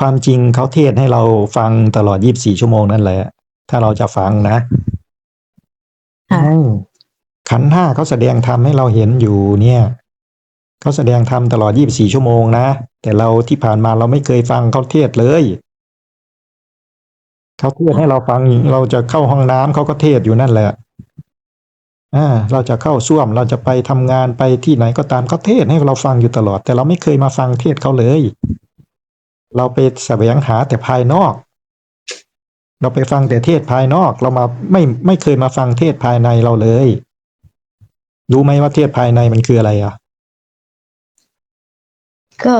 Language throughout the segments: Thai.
ความจริงเขาเทศให้เราฟังตลอด 24 ชั่วโมงนั่นแหละ ถ้าเราจะฟังนะค่ะอืมขันธ์ห้าเขาแสดงธรรมให้เราเห็นอยู่เนี่ยเขาแสดงธรรมตลอด 24 ชั่วโมงนะ แต่เราที่ผ่านมาเราไม่เคยฟังเขาเทศเลยเขาเทศให้เราฟังเราจะเข้าห้องน้ำเขาก็เทศอยู่นั่นแหละอ่าเราจะเข้าส้วมเราจะไปทำงานไปที่ไหนก็ตามเขาเทศให้เราฟังอยู่ตลอด แต่เราไม่เคยมาฟังเทศเขาเลย เราไปแสวงหาแต่ภายนอก เราไปฟังแต่เทศภายนอก เรามาไม่ไม่เคยมาฟังเทศภายในเราเลย รู้ไหมว่าเทศภายในมันคืออะไรอะ ก็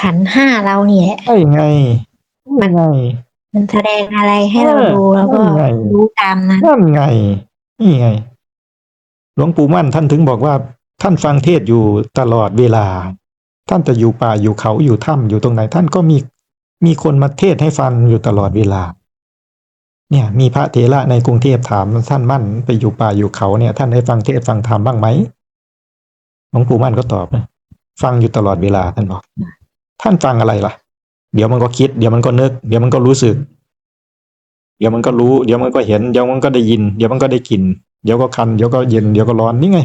ขันธ์ห้าเราเนี่ยใช่ไงมันไงมันแสดงอะไรให้เราเออดูแล้วก็นั่นไงรู้ตามนั้นนั่นไง นี่ไง หลวงปู่มั่นท่านถึงบอกว่าท่านฟังเทศอยู่ตลอดเวลา ท่านจะอยู่ป่าอยู่เขาอยู่ถ้ำอยู่ตรงไหน ท่านก็มีมีคนมาเทศให้ฟังอยู่ตลอดเวลา เนี่ยมีพระเถระในกรุงเทพถามท่านมั่นไปอยู่ป่าอยู่เขาเนี่ย ท่านได้ฟังเทศฟังธรรมบ้างไหมหลวงปู่มั่นก็ตอบนะฟังอยู่ตลอดเวลาท่านบอก ท่านฟังอะไรล่ะ เดี๋ยวมันก็คิด เดี๋ยวมันก็นึก เดี๋ยวมันก็รู้สึก เดี๋ยวมันก็รู้ เดี๋ยวมันก็เห็น เดี๋ยวมันก็ได้ยิน เดี๋ยวมันก็ได้กลิ่น เดี๋ยวก็คัน เดี๋ยวก็เย็น เดี๋ยวก็ร้อน นี่ไง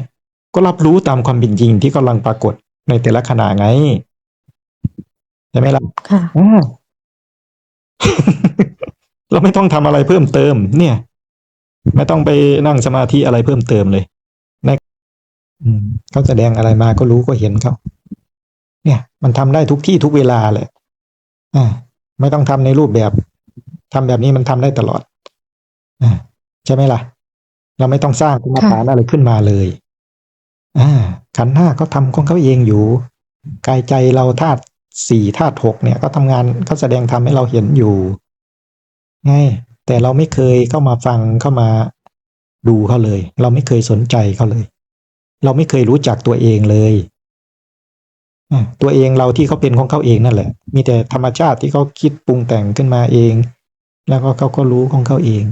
ก็รับรู้ตามความเป็นจริงที่กำลังปรากฏ ในแต่ละขณะไงใช่ไหมล่ะค่ะอ่าเราไม่ต้องทำอะไรเพิ่มเติม เนี่ย ไม่ต้องไปนั่งสมาธิอะไรเพิ่มเติมเลยในอืมเขาแสดงอะไรมาก็รู้ก็เห็นเขาเนี่ย มันทำได้ทุกที่ทุกเวลาเลยอ่าไม่ต้องทำในรูปแบบทำแบบนี้มันทำได้ตลอดอ่าใช่ไหมล่ะ เราไม่ต้องสร้างกรรมฐานอะไรขึ้นมาเลย อ่าขันห้าก็ทำของเขาเองอยู่ กายใจเราธาตุสี่ธาตุหกเนี่ยก็ทำงานเขาแสดงทำให้เราเห็นอยู่ไงแต่เราไม่เคยเข้ามาฟังเข้ามาดูเขาเลย เราไม่เคยสนใจเขาเลย เราไม่เคยรู้จักตัวเองเลยตัวเองเราที่เขาเป็นของเขาเองนั่นแหละ มีแต่ธรรมชาติที่เขาคิดปรุงแต่งขึ้นมาเอง แล้วก็เขาก็รู้ของเขาเอง